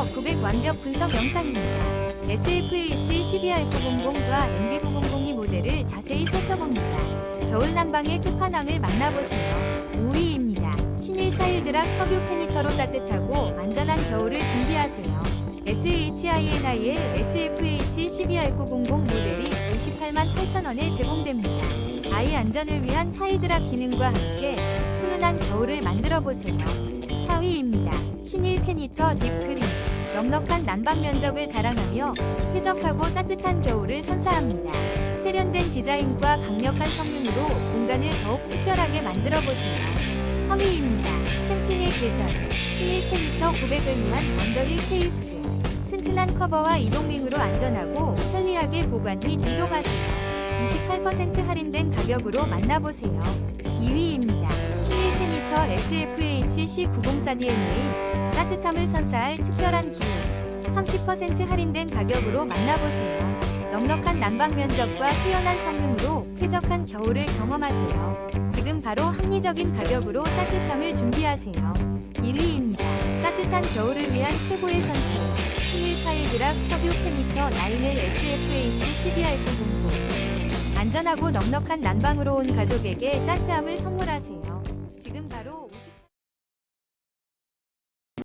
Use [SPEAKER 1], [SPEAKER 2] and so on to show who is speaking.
[SPEAKER 1] 페니터 900 완벽 분석 영상입니다. SFH 12R900과 MB900이 모델을 자세히 살펴봅니다. 겨울 난방의 끝판왕을 만나보세요. 5위입니다. 신일 차일드락 석유 페니터로 따뜻하고 안전한 겨울을 준비하세요. SHINIL SFH 12R900 모델이 28만 8천원에 제공됩니다. 아이 안전을 위한 차일드락 기능과 함께 훈훈한 겨울을 만들어 보세요. 4위입니다. 신일 페니터 딥그린 넉넉한 난방 면적을 자랑하며 쾌적하고 따뜻한 겨울을 선사합니다. 세련된 디자인과 강력한 성능으로 공간을 더욱 특별하게 만들어보세요. 섬유입니다. 캠핑의 계절 11m 900을 위한 언더힐 케이스 튼튼한 커버와 이동링으로 안전하고 편리하게 보관 및 이동하세요. 28% 할인된 가격으로 만나보세요. 2위입니다. 11m SFHC904DNA 따뜻함을 선사할 특별한 기회 30% 할인된 가격으로 만나보세요. 넉넉한 난방 면적과 뛰어난 성능으로 쾌적한 겨울을 경험하세요. 지금 바로 합리적인 가격으로 따뜻함을 준비하세요. 1위입니다. 따뜻한 겨울을 위한 최고의 선택. 신일 파일드락 석유 페니터 라인을 SFH CBR900 안전하고 넉넉한 난방으로 온 가족에게 따스함을 선물하세요. 지금 바로 50